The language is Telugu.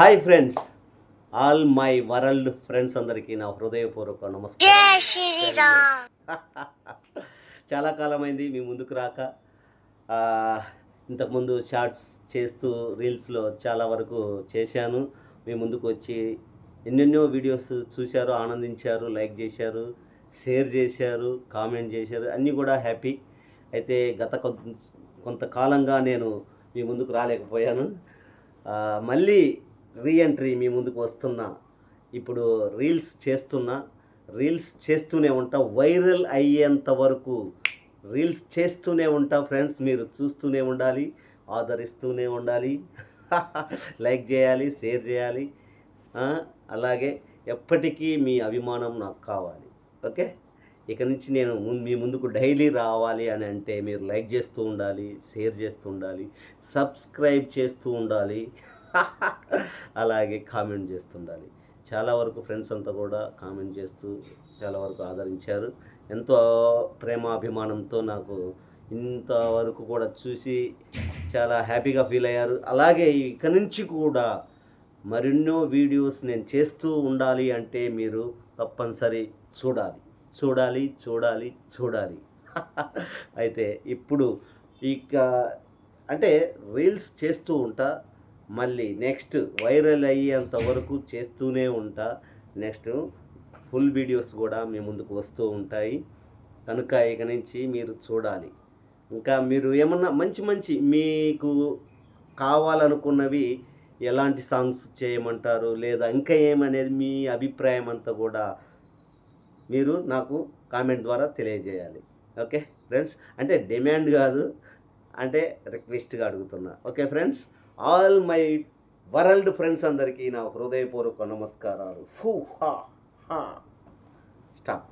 Hi friends all my world friends అందరికీ నా హృదయపూర్వక నమస్కారం చాలా కాలమైంది మీ ముందుకు రాక. ఇంతకుముందు షార్ట్స్ చేస్తూ రీల్స్లో చాలా వరకు చేశాను. మీ ముందుకు వచ్చి ఎన్నెన్నో వీడియోస్ చూశారు ఆనందించారు లైక్ చేశారు షేర్ చేశారు కామెంట్ చేశారు అన్నీ కూడా హ్యాపీ. అయితే గత కొంతకాలంగా నేను మీ ముందుకు రాలేకపోయాను. మళ్ళీ రీఎంట్రీ మీ ముందుకు వస్తున్నా. ఇప్పుడు రీల్స్ చేస్తున్నా. రీల్స్ చేస్తూనే ఉంటా. వైరల్ అయ్యేంత వరకు రీల్స్ చేస్తూనే ఉంటా ఫ్రెండ్స్ మీరు చూస్తూనే ఉండాలి. ఆదరిస్తూనే ఉండాలి. లైక్ చేయాలి షేర్ చేయాలి. అలాగే ఎప్పటికీ మీ అభిమానం నాకు కావాలి. ఓకే? ఇక నుంచి నేను మీ ముందుకు డైలీ రావాలి అని అంటే మీరు లైక్ చేస్తూ ఉండాలి షేర్ చేస్తూ ఉండాలి సబ్స్క్రైబ్ చేస్తూ ఉండాలి. అలాగే కామెంట్ చేస్తుండాలి. చాలా వరకు ఫ్రెండ్స్ అంతా కూడా కామెంట్ చేస్తూ చాలా వరకు ఆదరించారు. ఎంతో ప్రేమాభిమానంతో నాకు ఇంతవరకు కూడా చూసి చాలా హ్యాపీగా ఫీల్ అయ్యారు. అలాగే ఇక నుంచి కూడా మరెన్నో వీడియోస్ నేను చేస్తూ ఉండాలి అంటే మీరు తప్పనిసరి చూడాలి. చూడాలి చూడాలి చూడాలి. అయితే ఇప్పుడు ఇక అంటే రీల్స్ చేస్తూ ఉంటా మళ్ళీ నెక్స్ట్ వైరల్ అయ్యేంత వరకు చేస్తూనే ఉంటా. నెక్స్ట్ ఫుల్ వీడియోస్ కూడా మీ ముందుకు వస్తూ ఉంటాయి. కనుక ఇక నుంచి మీరు చూడాలి. ఇంకా మీరు ఏమన్నా మంచి మంచి మీకు కావాలనుకున్నవి ఎలాంటి సాంగ్స్ చేయమంటారు? లేదా ఇంకా ఏమనేది మీ అభిప్రాయం అంతా కూడా మీరు నాకు కామెంట్ ద్వారా తెలియజేయాలి. Okay friends? అంటే డిమాండ్ కాదు. అంటే రిక్వెస్ట్గా అడుగుతున్నా. Okay friends? All my world friends అందరికీ నా హృదయపూర్వక నమస్కారాలు. ఫూ హా హా. స్టాప్.